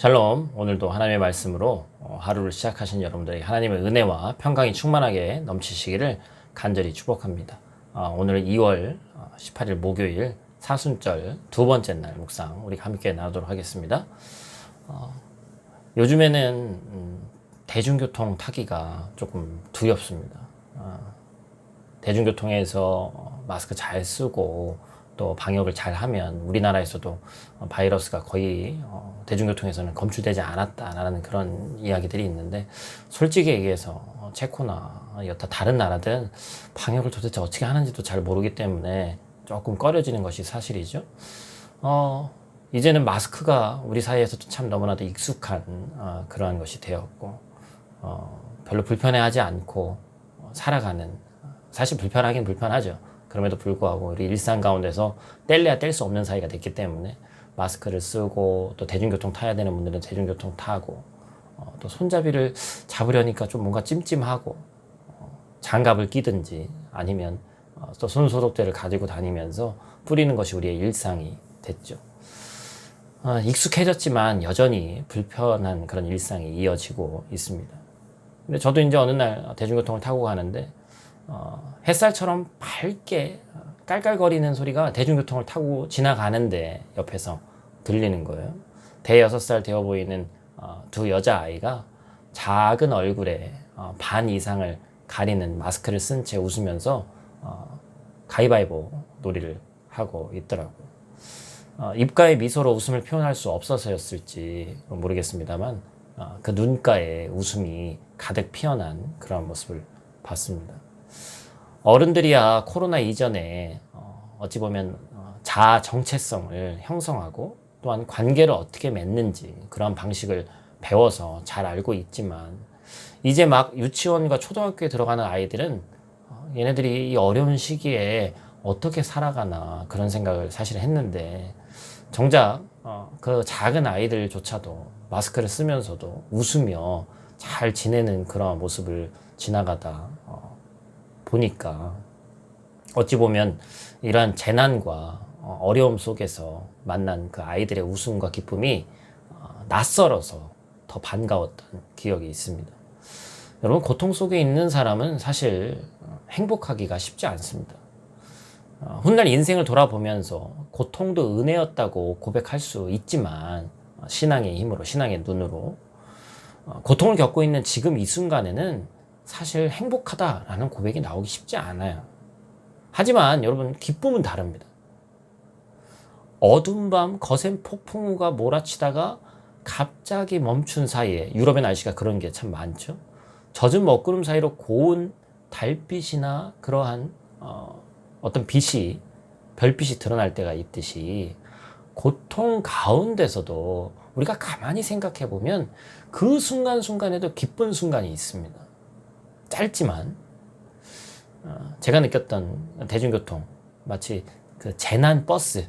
샬롬 오늘도 하나님의 말씀으로 어, 하루를 시작하신 여러분들에게 하나님의 은혜와 평강이 충만하게 넘치시기를 간절히 축복합니다. 어, 오늘 2월 18일 목요일 사순절 두 번째 날 묵상 우리 함께 나누도록 하겠습니다. 어, 요즘에는 음, 대중교통 타기가 조금 두렵습니다. 어, 대중교통에서 어, 마스크 잘 쓰고 또 방역을 잘 하면 우리나라에서도 어, 바이러스가 거의 어, 대중교통에서는 검출되지 않았다라는 그런 이야기들이 있는데 솔직히 얘기해서 어, 체코나 여타 다른 나라들은 방역을 도대체 어떻게 하는지도 잘 모르기 때문에 조금 꺼려지는 것이 사실이죠. 어, 이제는 마스크가 우리 사이에서도 참 너무나도 익숙한 어, 그러한 것이 되었고 어, 별로 불편해하지 않고 어, 살아가는 사실 불편하긴 불편하죠. 그럼에도 불구하고 우리 일상 가운데서 뗄래야 뗄 수 없는 사이가 됐기 때문에 마스크를 쓰고 또 대중교통 타야 되는 분들은 대중교통 타고 어, 또 손잡이를 잡으려니까 좀 뭔가 찜찜하고 어, 장갑을 끼든지 아니면 어, 또 손소독제를 가지고 다니면서 뿌리는 것이 우리의 일상이 됐죠. 어, 익숙해졌지만 여전히 불편한 그런 일상이 이어지고 있습니다. 근데 저도 이제 어느 날 대중교통을 타고 가는데 어, 햇살처럼 밝게 깔깔거리는 소리가 대중교통을 타고 지나가는데 옆에서 들리는 거예요. 대여섯 살 되어 보이는 어, 두 여자 아이가 작은 얼굴에 어, 반 이상을 가리는 마스크를 쓴 채 웃으면서 어, 가위바위보 놀이를 하고 있더라고요. 어, 입가에 미소로 웃음을 표현할 수 없어서였을지 모르겠습니다만 어, 그 눈가에 웃음이 가득 피어난 그런 모습을 봤습니다. 어른들이야 코로나 이전에 어, 어찌 보면 어, 자아 정체성을 형성하고 또한 관계를 어떻게 맺는지 그런 방식을 배워서 잘 알고 있지만 이제 막 유치원과 초등학교에 들어가는 아이들은 어, 얘네들이 이 어려운 시기에 어떻게 살아가나 그런 생각을 사실 했는데 정작 어, 그 작은 아이들조차도 마스크를 쓰면서도 웃으며 잘 지내는 그런 모습을 지나가다 어, 보니까 어찌 보면 이러한 재난과 어, 어려움 속에서 만난 그 아이들의 웃음과 기쁨이 어, 낯설어서 더 반가웠던 기억이 있습니다. 여러분 고통 속에 있는 사람은 사실 어, 행복하기가 쉽지 않습니다. 어, 훗날 인생을 돌아보면서 고통도 은혜였다고 고백할 수 있지만 어, 신앙의 힘으로 신앙의 눈으로 어, 고통을 겪고 있는 지금 이 순간에는 사실 행복하다라는 고백이 나오기 쉽지 않아요. 하지만 여러분 기쁨은 다릅니다. 어두운 밤 거센 폭풍우가 몰아치다가 갑자기 멈춘 사이에 유럽의 날씨가 그런 게 참 많죠. 젖은 먹구름 사이로 고운 달빛이나 그러한 어, 어떤 빛이 별빛이 드러날 때가 있듯이 고통 가운데서도 우리가 가만히 생각해 보면 그 순간순간에도 기쁜 순간이 있습니다. 짧지만 어, 제가 느꼈던 대중교통 마치 그 재난 버스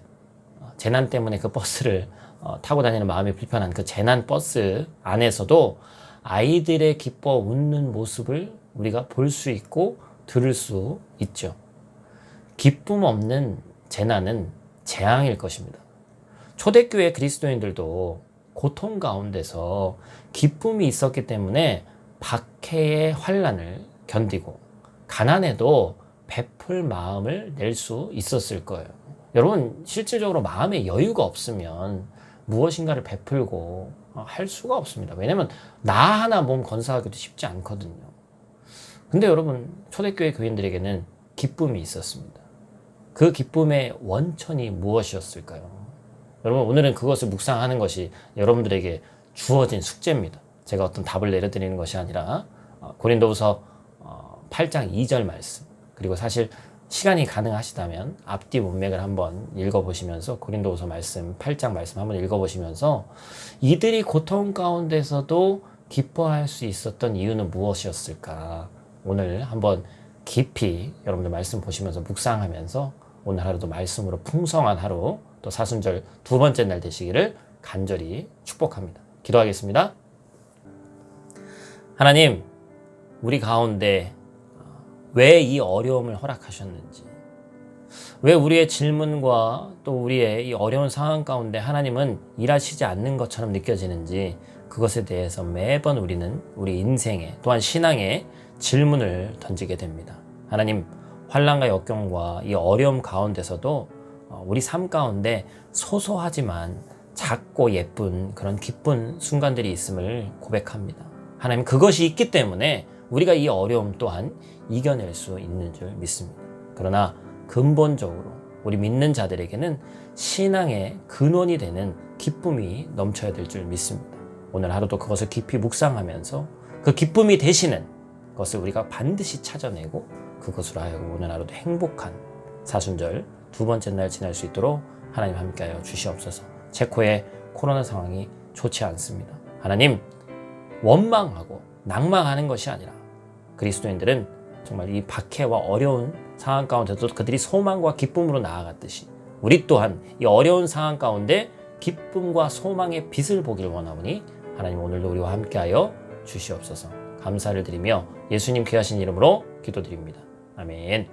어, 재난 때문에 그 버스를 어, 타고 다니는 마음이 불편한 그 재난 버스 안에서도 아이들의 기뻐 웃는 모습을 우리가 볼 수 있고 들을 수 있죠. 기쁨 없는 재난은 재앙일 것입니다. 초대교회 그리스도인들도 고통 가운데서 기쁨이 있었기 때문에 박해의 환란을 견디고 가난에도 베풀 마음을 낼 수 있었을 거예요. 여러분 실질적으로 마음에 여유가 없으면 무엇인가를 베풀고 할 수가 없습니다. 왜냐면 나 하나 몸 건사하기도 쉽지 않거든요. 근데 여러분 초대교회 교인들에게는 기쁨이 있었습니다. 그 기쁨의 원천이 무엇이었을까요? 여러분 오늘은 그것을 묵상하는 것이 여러분들에게 주어진 숙제입니다. 제가 어떤 답을 내려드리는 것이 아니라 어, 고린도후서 8장 2절 말씀 그리고 사실 시간이 가능하시다면 앞뒤 문맥을 한번 읽어보시면서 고린도후서 말씀 8장 말씀 한번 읽어보시면서 이들이 고통 가운데서도 기뻐할 수 있었던 이유는 무엇이었을까 오늘 한번 깊이 여러분들 말씀 보시면서 묵상하면서 오늘 하루도 말씀으로 풍성한 하루 또 사순절 두 번째 날 되시기를 간절히 축복합니다. 기도하겠습니다. 하나님, 우리 가운데 왜 이 어려움을 허락하셨는지, 왜 우리의 질문과 또 우리의 이 어려운 상황 가운데 하나님은 일하시지 않는 것처럼 느껴지는지 그것에 대해서 매번 우리는 우리 인생에 또한 신앙에 질문을 던지게 됩니다. 하나님 환란과 역경과 이 어려움 가운데서도 어, 우리 삶 가운데 소소하지만 작고 예쁜 그런 기쁜 순간들이 있음을 고백합니다. 하나님 그것이 있기 때문에 우리가 이 어려움 또한 이겨낼 수 있는 줄 믿습니다. 그러나 근본적으로 우리 믿는 자들에게는 신앙의 근원이 되는 기쁨이 넘쳐야 될 줄 믿습니다. 오늘 하루도 그것을 깊이 묵상하면서 그 기쁨이 되시는 것을 우리가 반드시 찾아내고 그것으로 하여금 오늘 하루도 행복한 사순절 두 번째 날 지날 수 있도록 하나님 함께하여 주시옵소서. 체코의 코로나 상황이 좋지 않습니다. 하나님 원망하고 낭망하는 것이 아니라 그리스도인들은 정말 이 박해와 어려운 상황 가운데도 그들이 소망과 기쁨으로 나아갔듯이 우리 또한 이 어려운 상황 가운데 기쁨과 소망의 빛을 보기를 원하오니 하나님 오늘도 우리와 함께하여 주시옵소서 감사를 드리며 예수님 귀하신 이름으로 기도드립니다. 아멘.